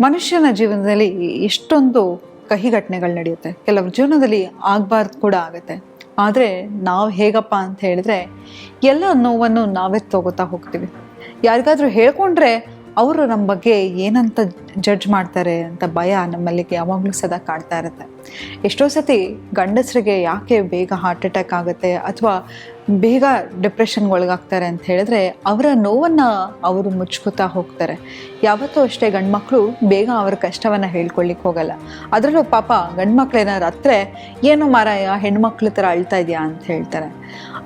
ಮನುಷ್ಯನ ಜೀವನದಲ್ಲಿ ಎಷ್ಟೊಂದು ಕಹಿ ಘಟನೆಗಳು ನಡೆಯುತ್ತೆ. ಕೆಲವ್ರ ಜೀವನದಲ್ಲಿ ಆಗಬಾರ್ದು ಕೂಡ ಆಗುತ್ತೆ. ಆದರೆ ನಾವು ಹೇಗಪ್ಪ ಅಂತ ಹೇಳಿದ್ರೆ, ಎಲ್ಲ ನೋವನ್ನು ನಾವೇ ತಗೋತಾ ಹೋಗ್ತೀವಿ. ಯಾರಿಗಾದ್ರೂ ಹೇಳ್ಕೊಂಡ್ರೆ ಅವರು ನಮ್ಮ ಬಗ್ಗೆ ಏನಂತ ಜಡ್ಜ್ ಮಾಡ್ತಾರೆ ಅಂತ ಭಯ ನಮ್ಮಲ್ಲಿ ಯಾವಾಗಲೂ ಸದಾ ಕಾಡ್ತಾ ಇರುತ್ತೆ. ಎಷ್ಟೋ ಸತಿ ಗಂಡಸರಿಗೆ ಯಾಕೆ ಬೇಗ ಹಾರ್ಟ್ ಅಟ್ಯಾಕ್ ಆಗುತ್ತೆ ಅಥವಾ ಬೇಗ ಡಿಪ್ರೆಷನ್ಗೆ ಒಳಗಾಗ್ತಾರೆ ಅಂತ ಹೇಳಿದ್ರೆ ಅವರ ನೋವನ್ನು ಅವರು ಮುಚ್ಕೋತಾ ಹೋಗ್ತಾರೆ. ಯಾವತ್ತೂ ಅಷ್ಟೇ ಗಂಡ್ಮಕ್ಳು ಬೇಗ ಅವ್ರ ಕಷ್ಟವನ್ನು ಹೇಳ್ಕೊಳ್ಲಿಕ್ಕೆ ಹೋಗಲ್ಲ. ಅದರಲ್ಲೂ ಪಾಪ ಗಂಡ್ಮಕ್ಳು ಏನಾರು ಹತ್ರೆ, ಏನು ಮಾರಾಯ, ಹೆಣ್ಮಕ್ಳ ಥರ ಅಳ್ತಾ ಇದೆಯಾ? ಅಂತ ಹೇಳ್ತಾರೆ.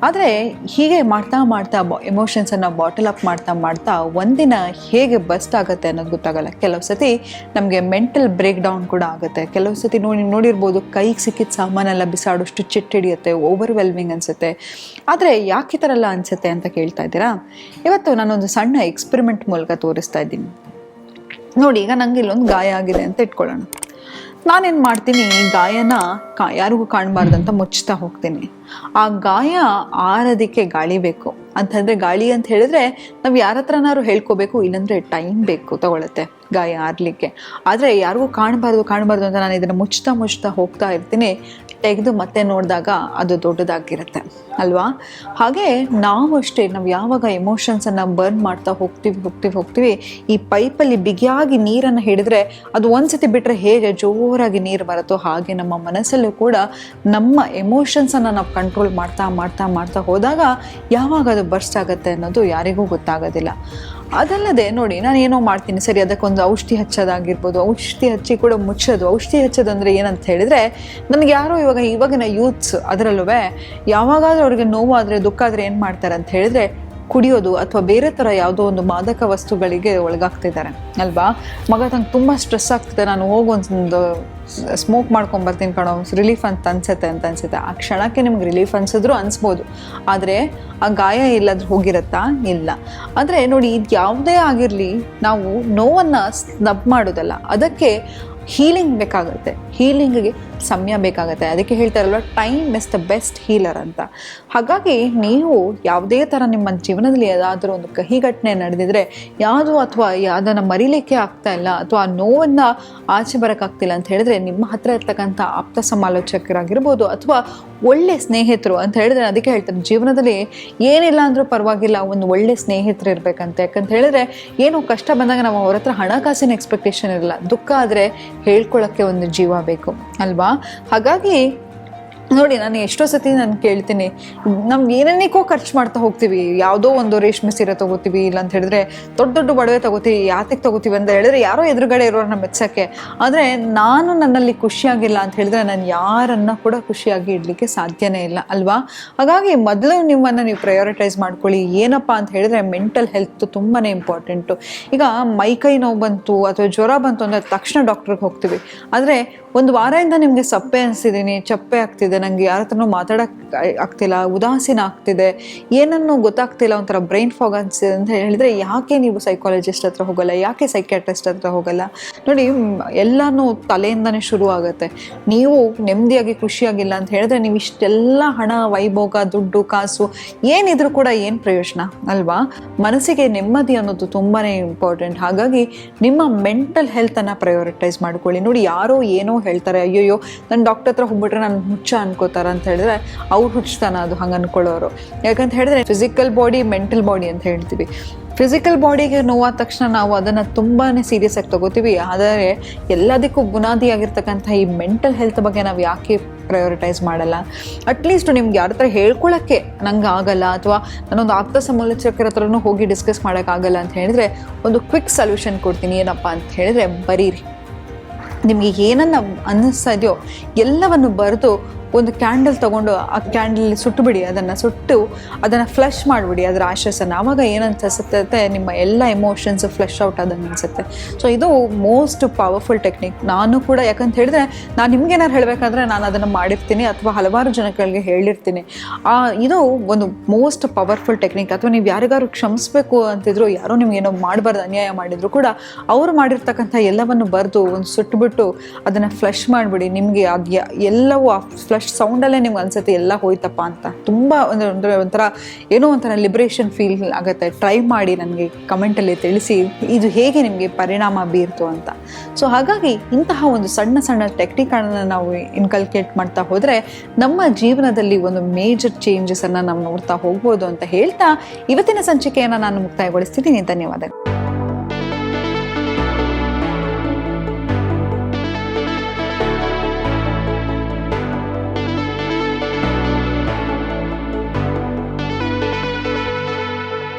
ಆದರೆ ಹೀಗೆ ಮಾಡ್ತಾ ಮಾಡ್ತಾ ಎಮೋಷನ್ಸನ್ನು ಬಾಟಲ್ ಅಪ್ ಮಾಡ್ತಾ ಮಾಡ್ತಾ ಒಂದಿನ ಹೇಗೆ ಬಸ್ಟ್ ಆಗುತ್ತೆ ಅನ್ನೋದು ಗೊತ್ತಾಗಲ್ಲ. ಕೆಲವು ಸತಿ ನಮಗೆ ಮೆಂಟಲ್ ಬ್ರೇಕ್ ಡೌನ್ ಕೂಡ ಆಗುತ್ತೆ. ಕೆಲವು ಸತಿ ನೋಡಿ ನೋಡಿರ್ಬೋದು ಕೈಗೆ ಸಿಕ್ಕಿದ ಸಾಮಾನೆಲ್ಲ ಬಿಸಾಡೋಷ್ಟು ಚಿಟ್ಟಿಡಿಯುತ್ತೆ ಓವರ್ವೆಲ್ಮಿಂಗ್ ಅನಿಸುತ್ತೆ. ಆದರೆ ಯಾಕೆ ಈ ಥರ ಎಲ್ಲ ಅನಿಸುತ್ತೆ ಅಂತ ಕೇಳ್ತಾ ಇದ್ದೀರಾ? ಇವತ್ತು ನಾನೊಂದು ಸಣ್ಣ ಎಕ್ಸ್ಪೆರಿಮೆಂಟ್ ಮೂಲಕ ತೋರಿಸ್ತಾ ಇದ್ದೀನಿ. ನೋಡಿ, ಈಗ ನನಗೆ ಇಲ್ಲೊಂದು ಗಾಯ ಆಗಿದೆ ಅಂತ ಇಟ್ಕೊಳ್ಳೋಣ. ನಾನೇನು ಮಾಡ್ತೀನಿ ಗಾಯನ ಕಾ ಯಾರಿಗೂ ಕಾಣಬಾರ್ದಂತ ಮುಚ್ಚುತ್ತಾ ಹೋಗ್ತೀನಿ. ಆ ಗಾಯ ಆರೋದಕ್ಕೆ ಗಾಳಿ ಬೇಕು. ಅಂತಂದರೆ ಗಾಳಿ ಅಂತ ಹೇಳಿದ್ರೆ ನಾವು ಯಾರ ಹತ್ರನಾದ್ರು ಹೇಳ್ಕೋಬೇಕು ಇಲ್ಲಾಂದರೆ ಟೈಮ್ ಬೇಕು ತಗೊಳತ್ತೆ ಗಾಯ ಆರಲಿಕ್ಕೆ. ಆದರೆ ಯಾರಿಗೂ ಕಾಣಬಾರ್ದು ಕಾಣಬಾರ್ದು ಅಂತ ನಾನು ಇದನ್ನು ಮುಚ್ತಾ ಮುಚ್ತಾ ಹೋಗ್ತಾ ಇರ್ತೀನಿ. ತೆಗೆದು ಮತ್ತೆ ನೋಡಿದಾಗ ಅದು ದೊಡ್ಡದಾಗಿರುತ್ತೆ, ಅಲ್ವಾ? ಹಾಗೆ ನಾವು ನಾವು ಯಾವಾಗ ಎಮೋಷನ್ಸನ್ನು ಬರ್ನ್ ಮಾಡ್ತಾ ಹೋಗ್ತೀವಿ ಹೋಗ್ತೀವಿ ಹೋಗ್ತೀವಿ, ಈ ಪೈಪಲ್ಲಿ ಬಿಗಿಯಾಗಿ ನೀರನ್ನು ಹಿಡಿದ್ರೆ ಅದು ಒಂದ್ಸತಿ ಬಿಟ್ಟರೆ ಹೇಗೆ ಜೋರಾಗಿ ನೀರು ಬರುತ್ತೋ ಹಾಗೆ ನಮ್ಮ ಮನಸ್ಸಲ್ಲೂ ಕೂಡ ನಮ್ಮ ಎಮೋಷನ್ಸನ್ನು ನಾವು ಕಂಟ್ರೋಲ್ ಮಾಡ್ತಾ ಮಾಡ್ತಾ ಮಾಡ್ತಾ ಹೋದಾಗ ಯಾವಾಗ ಅದು ಬರ್ಸ್ಟ್ ಆಗುತ್ತೆ ಅನ್ನೋದು ಯಾರಿಗೂ ಗೊತ್ತಾಗೋದಿಲ್ಲ. ಅದಲ್ಲದೆ ನೋಡಿ, ನಾನು ಏನೋ ಮಾಡ್ತೀನಿ. ಸರಿ, ಅದಕ್ಕೊಂದು ಔಷಧಿ ಹಚ್ಚೋದಾಗಿರ್ಬೋದು, ಔಷಧಿ ಹಚ್ಚಿ ಕೂಡ ಮುಚ್ಚೋದು. ಔಷಧಿ ಹಚ್ಚೋದು ಅಂದರೆ ಏನಂತ ಹೇಳಿದ್ರೆ, ನನಗೆ ಯಾರೋ ಇವಾಗ, ಇವಾಗಿನ ಯೂತ್ಸ್ ಅದರಲ್ಲೂ ಯಾವಾಗಾದರೂ ಅವ್ರಿಗೆ ನೋವಾದರೆ ದುಃಖ ಆದರೆ ಏನು ಮಾಡ್ತಾರೆ ಅಂತ ಹೇಳಿದ್ರೆ ಕುಡಿಯೋದು ಅಥವಾ ಬೇರೆ ಥರ ಯಾವುದೋ ಒಂದು ಮಾದಕ ವಸ್ತುಗಳಿಗೆ ಒಳಗಾಗ್ತಿದ್ದಾರೆ, ಅಲ್ವಾ? ಮಗ ತಂಗೆ ತುಂಬ ಸ್ಟ್ರೆಸ್ ಆಗ್ತಿದೆ, ನಾನು ಹೋಗಿ ಒಂದು ಸ್ಮೋಕ್ ಮಾಡ್ಕೊಂಬರ್ತೀನಿ ಕಣೋ ರಿಲೀಫ್ ಅಂತ ಅನ್ಸುತ್ತೆ ಅಂತ ಅನ್ಸುತ್ತೆ. ಆ ಕ್ಷಣಕ್ಕೆ ನಿಮ್ಗೆ ರಿಲೀಫ್ ಅನ್ಸಿದ್ರು ಅನ್ಸ್ಬೋದು. ಆದರೆ ಆ ಗಾಯ ಎಲ್ಲಾದ್ರೂ ಹೋಗಿರತ್ತಾ? ಇಲ್ಲ. ಅಂದರೆ ನೋಡಿ, ಇದು ಯಾವುದೇ ಆಗಿರಲಿ, ನಾವು ನೋವನ್ನು ಸ್ನಬ್ ಮಾಡೋದಲ್ಲ. ಅದಕ್ಕೆ ಹೀಲಿಂಗ್ ಬೇಕಾಗುತ್ತೆ. ಹೀಲಿಂಗ್ಗೆ ಸಮಯ ಬೇಕಾಗುತ್ತೆ. ಅದಕ್ಕೆ ಹೇಳ್ತಾರಲ್ವ time is the best healer ಅಂತ. ಹಾಗಾಗಿ ನೀವು ಯಾವುದೇ ಥರ ನಿಮ್ಮ ಜೀವನದಲ್ಲಿ ಯಾವುದಾದ್ರೂ ಒಂದು ಕಹಿ ಘಟನೆ ನಡೆದಿದ್ರೆ, ಯಾವುದು ಅಥವಾ ಯಾವುದನ್ನು ಮರಿಲಿಕ್ಕೆ ಆಗ್ತಾ ಇಲ್ಲ, ಅಥವಾ ಆ ನೋವನ್ನು ಆಚೆ ಬರೋಕ್ಕಾಗ್ತಿಲ್ಲ ಅಂತ ಹೇಳಿದ್ರೆ, ನಿಮ್ಮ ಹತ್ರ ಇರ್ತಕ್ಕಂಥ ಆಪ್ತ ಸಮಾಲೋಚಕರಾಗಿರ್ಬೋದು, ಅಥವಾ ಒಳ್ಳೆ ಸ್ನೇಹಿತರು ಅಂತ ಹೇಳಿದ್ರೆ ಅದಕ್ಕೆ ಹೇಳ್ತಾರೆ, ಜೀವನದಲ್ಲಿ ಏನಿಲ್ಲ ಅಂದರೂ ಪರವಾಗಿಲ್ಲ, ಒಂದು ಒಳ್ಳೆ ಸ್ನೇಹಿತರು ಇರಬೇಕಂತ. ಯಾಕಂತ ಹೇಳಿದ್ರೆ, ಏನು ಕಷ್ಟ ಬಂದಾಗ ನಾವು ಅವ್ರ ಹತ್ರ ಹಣಕಾಸಿನ ಎಕ್ಸ್ಪೆಕ್ಟೇಷನ್ ಇರಲ್ಲ. ದುಃಖ ಆದರೆ ಹೇಳ್ಕೊಳ್ಳೋಕ್ಕೆ ಒಂದು ಜೀವ ಬೇಕು ಅಲ್ವಾ? ಹಾಗಾಗಿ ನೋಡಿ, ನಾನು ಎಷ್ಟೋ ಸತಿ ನಾನು ಕೇಳ್ತೀನಿ, ನಮ್ಗೆ ಏನೇನಕ್ಕೋ ಖರ್ಚು ಮಾಡ್ತಾ ಹೋಗ್ತೀವಿ, ಯಾವುದೋ ಒಂದು ರೇಷ್ಮೆ ಸೀರೆ ತೊಗೋತೀವಿ ಇಲ್ಲ ಅಂತ ಹೇಳಿದ್ರೆ ದೊಡ್ಡ ದೊಡ್ಡ ಬಡವೆ ತಗೋತೀವಿ ಯಾತಕ್ಕೆ ತಗೋತೀವಿ ಅಂತ ಹೇಳಿದ್ರೆ ಯಾರೋ ಎದುರುಗಡೆ ಇರೋರನ್ನ ಮೆಚ್ಚಕ್ಕೆ ಆದರೆ ನಾನು ನನ್ನಲ್ಲಿ ಖುಷಿಯಾಗಿಲ್ಲ ಅಂತ ಹೇಳಿದ್ರೆ ನಾನು ಯಾರನ್ನ ಕೂಡ ಖುಷಿಯಾಗಿ ಇಡಲಿಕ್ಕೆ ಸಾಧ್ಯನೇ ಇಲ್ಲ, ಅಲ್ವಾ? ಹಾಗಾಗಿ ಮೊದಲು ನಿಮ್ಮನ್ನು ನೀವು ಪ್ರಯೋರಿಟೈಸ್ ಮಾಡ್ಕೊಳ್ಳಿ, ಏನಪ್ಪಾ ಅಂತ ಹೇಳಿದ್ರೆ ಮೆಂಟಲ್ ಹೆಲ್ತ್ ತುಂಬಾ ಇಂಪಾರ್ಟೆಂಟು ಈಗ ಮೈಕೈ ನೋವು ಬಂತು, ಅಥವಾ ಜ್ವರ ಬಂತು ಅಂದರೆ ತಕ್ಷಣ ಡಾಕ್ಟ್ರಿಗೆ ಹೋಗ್ತೀವಿ. ಆದರೆ ಒಂದು ವಾರದಿಂದ ನಿಮಗೆ ಸಪ್ಪೆ ಅನಿಸ್ತಿದ್ದೀನಿ ಚಪ್ಪೆ ಆಗ್ತಿದೆ ನನಗೆ ಯಾರ ಹತ್ರನೂ ಮಾತಾಡೋಕ್ಕೆ ಆಗ್ತಿಲ್ಲ, ಉದಾಸೀನ ಆಗ್ತಿದೆ. ಏನನ್ನು ಗೊತ್ತಾಗ್ತಿಲ್ಲ, ಒಂಥರ ಬ್ರೈನ್ ಫಾಗ್ ಅನಿಸಿದೆ ಅಂತ ಹೇಳಿದ್ರೆ ಯಾಕೆ ನೀವು ಸೈಕಾಲಜಿಸ್ಟ್ ಹತ್ರ ಹೋಗಲ್ಲ, ಯಾಕೆ ಸೈಕ್ಯಾಟ್ರಿಸ್ಟ್ ಹತ್ರ ಹೋಗಲ್ಲ? ನೋಡಿ, ಎಲ್ಲಾನು ತಲೆಯಿಂದನೇ ಶುರು ಆಗುತ್ತೆ ನೀವು ನೆಮ್ಮದಿಯಾಗಿ, ಖುಷಿಯಾಗಿಲ್ಲ ಅಂತ ಹೇಳಿದ್ರೆ ನೀವು ಇಷ್ಟೆಲ್ಲ ಹಣ, ವೈಭೋಗ, ದುಡ್ಡು, ಕಾಸು, ಏನಿದ್ರು ಕೂಡ ಏನು ಪ್ರಯೋಜನ? ಅಲ್ವಾ? ಮನಸ್ಸಿಗೆ ನೆಮ್ಮದಿ ಅನ್ನೋದು ತುಂಬಾ ಇಂಪಾರ್ಟೆಂಟ್ ಹಾಗಾಗಿ ನಿಮ್ಮ ಮೆಂಟಲ್ ಹೆಲ್ತನ್ನು ಪ್ರಯೋರಿಟೈಸ್ ಮಾಡ್ಕೊಳ್ಳಿ. ನೋಡಿ, ಯಾರೋ ಏನೋ ಹೇಳ್ತಾರೆ, ಅಯ್ಯೋಯ್ಯೋ ನನ್ನ ಡಾಕ್ಟರ್ ಹತ್ರ ಹೋಗ್ಬಿಟ್ರೆ ನಾನು ಹುಚ್ಚ ಅನ್ಕೋತಾರ ಅಂತ ಹೇಳಿದ್ರೆ ಅವ್ರು ಹುಚ್ಚತನ ಅದು ಹಂಗೆ ಅನ್ಕೊಳ್ಳೋರು. ಯಾಕಂತ ಹೇಳಿದ್ರೆ ಫಿಸಿಕಲ್ ಬಾಡಿ ಮೆಂಟಲ್ ಬಾಡಿ ಅಂತ ಹೇಳ್ತೀವಿ. ಫಿಸಿಕಲ್ ಬಾಡಿಗೆ ನೋವಾದ ತಕ್ಷಣ ನಾವು ಅದನ್ನು ತುಂಬಾ ಸೀರಿಯಸ್ ಆಗಿ ತಗೋತೀವಿ. ಆದರೆ ಎಲ್ಲದಕ್ಕೂ ಬುನಾದಿಯಾಗಿರ್ತಕ್ಕಂಥ ಈ ಮೆಂಟಲ್ ಹೆಲ್ತ್ ಬಗ್ಗೆ ನಾವು ಯಾಕೆ ಪ್ರಯೋರಿಟೈಸ್ ಮಾಡಲ್ಲ? ಅಟ್ಲೀಸ್ಟ್ ನಿಮ್ಗೆ ಯಾರ ಹತ್ರ ಹೇಳ್ಕೊಳ್ಳೋಕ್ಕೆ ನಂಗೆ ಆಗಲ್ಲ ಅಥವಾ ನಾನೊಂದು ಆಪ್ತ ಸಮಾಲೋಚಕರ ಹತ್ರನೂ ಹೋಗಿ ಡಿಸ್ಕಸ್ ಮಾಡೋಕ್ಕಾಗಲ್ಲ ಅಂತ ಹೇಳಿದ್ರೆ ಒಂದು ಕ್ವಿಕ್ ಸೊಲ್ಯೂಷನ್ ಕೊಡ್ತೀನಿ ಏನಪ್ಪ ಅಂತ ಹೇಳಿದ್ರೆ ಬರೀರಿ. ನಿಮಗೆ ಏನನ್ನ ಅನ್ನಿಸ್ತಾ ಇದೆಯೋ ಎಲ್ಲವನ್ನು ಬರೆದು ಒಂದು ಕ್ಯಾಂಡಲ್ ತಗೊಂಡು ಆ ಕ್ಯಾಂಡಲ್ ಸುಟ್ಟುಬಿಡಿ ಅದನ್ನು ಸುಟ್ಟು ಅದನ್ನು ಫ್ಲಶ್ ಮಾಡಿಬಿಡಿ ಅದರ ಆಶಸ್ಸನ್ನು ಆವಾಗ ಏನನ್ಸುತ್ತೆ ನಿಮ್ಮ ಎಲ್ಲ ಎಮೋಷನ್ಸ್ ಫ್ಲಶ್ ಔಟ್ ಆದಂಗೆ ಅನಿಸುತ್ತೆ. ಸೊ ಇದು ಮೋಸ್ಟ್ ಪವರ್ಫುಲ್ ಟೆಕ್ನಿಕ್ ನಾನು ಕೂಡ ಯಾಕಂತ ಹೇಳಿದ್ರೆ, ನಾನು ನಿಮ್ಗೇನಾರು ಹೇಳಬೇಕಂದ್ರೆ ನಾನು ಅದನ್ನು ಮಾಡಿರ್ತೀನಿ ಅಥವಾ ಹಲವಾರು ಜನಗಳಿಗೆ ಹೇಳಿರ್ತೀನಿ. ಆ, ಇದು ಒಂದು ಮೋಸ್ಟ್ ಪವರ್ಫುಲ್ ಟೆಕ್ನಿಕ್ ಅಥವಾ ನೀವು ಯಾರಿಗಾರು ಕ್ಷಮಿಸ್ಬೇಕು ಅಂತಿದ್ರು, ಯಾರೋ ನಿಮ್ಗೇನೋ ಮಾಡಬಾರ್ದು, ಅನ್ಯಾಯ ಮಾಡಿದ್ರು ಕೂಡ, ಅವರು ಮಾಡಿರ್ತಕ್ಕಂಥ ಎಲ್ಲವನ್ನು ಬರೆದು ಒಂದು ಸುಟ್ಟುಬಿಟ್ಟು ಅದನ್ನು ಫ್ಲಶ್ ಮಾಡಿಬಿಡಿ. ನಿಮಗೆ ಅದು ಎಲ್ಲವೂ ಆ ಫ್ಲಶ್ ಫ್ಲಶ್ ಸೌಂಡಲ್ಲೇ ನಿಮ್ಗೆ ಅನ್ಸುತ್ತೆ, ಎಲ್ಲ ಹೋಯ್ತಪ್ಪ ಅಂತ. ತುಂಬ ಒಂದು ಅಂದರೆ ಒಂಥರ ಏನೋ ಒಂಥರ ಲಿಬ್ರೇಷನ್ ಫೀಲ್ ಆಗುತ್ತೆ. ಟ್ರೈ ಮಾಡಿ ನನಗೆ ಕಮೆಂಟಲ್ಲಿ ತಿಳಿಸಿ, ಇದು ಹೇಗೆ ನಿಮಗೆ ಪರಿಣಾಮ ಬೀರ್ತು ಅಂತ. ಸೊ ಹಾಗಾಗಿ ಇಂತಹ ಒಂದು ಸಣ್ಣ ಸಣ್ಣ ಟೆಕ್ನಿಕ್ಗಳನ್ನು ನಾವು ಇನ್ಕಲ್ಕೇಟ್ ಮಾಡ್ತಾ ಹೋದರೆ ನಮ್ಮ ಜೀವನದಲ್ಲಿ ಒಂದು ಮೇಜರ್ ಚೇಂಜಸನ್ನು ನಾವು ನೋಡ್ತಾ ಹೋಗ್ಬೋದು ಅಂತ ಹೇಳ್ತಾ, ಇವತ್ತಿನ ಸಂಚಿಕೆಯನ್ನು ನಾನು ಮುಕ್ತಾಯಗೊಳಿಸ್ತಿದ್ದೀನಿ. ಧನ್ಯವಾದಗಳು.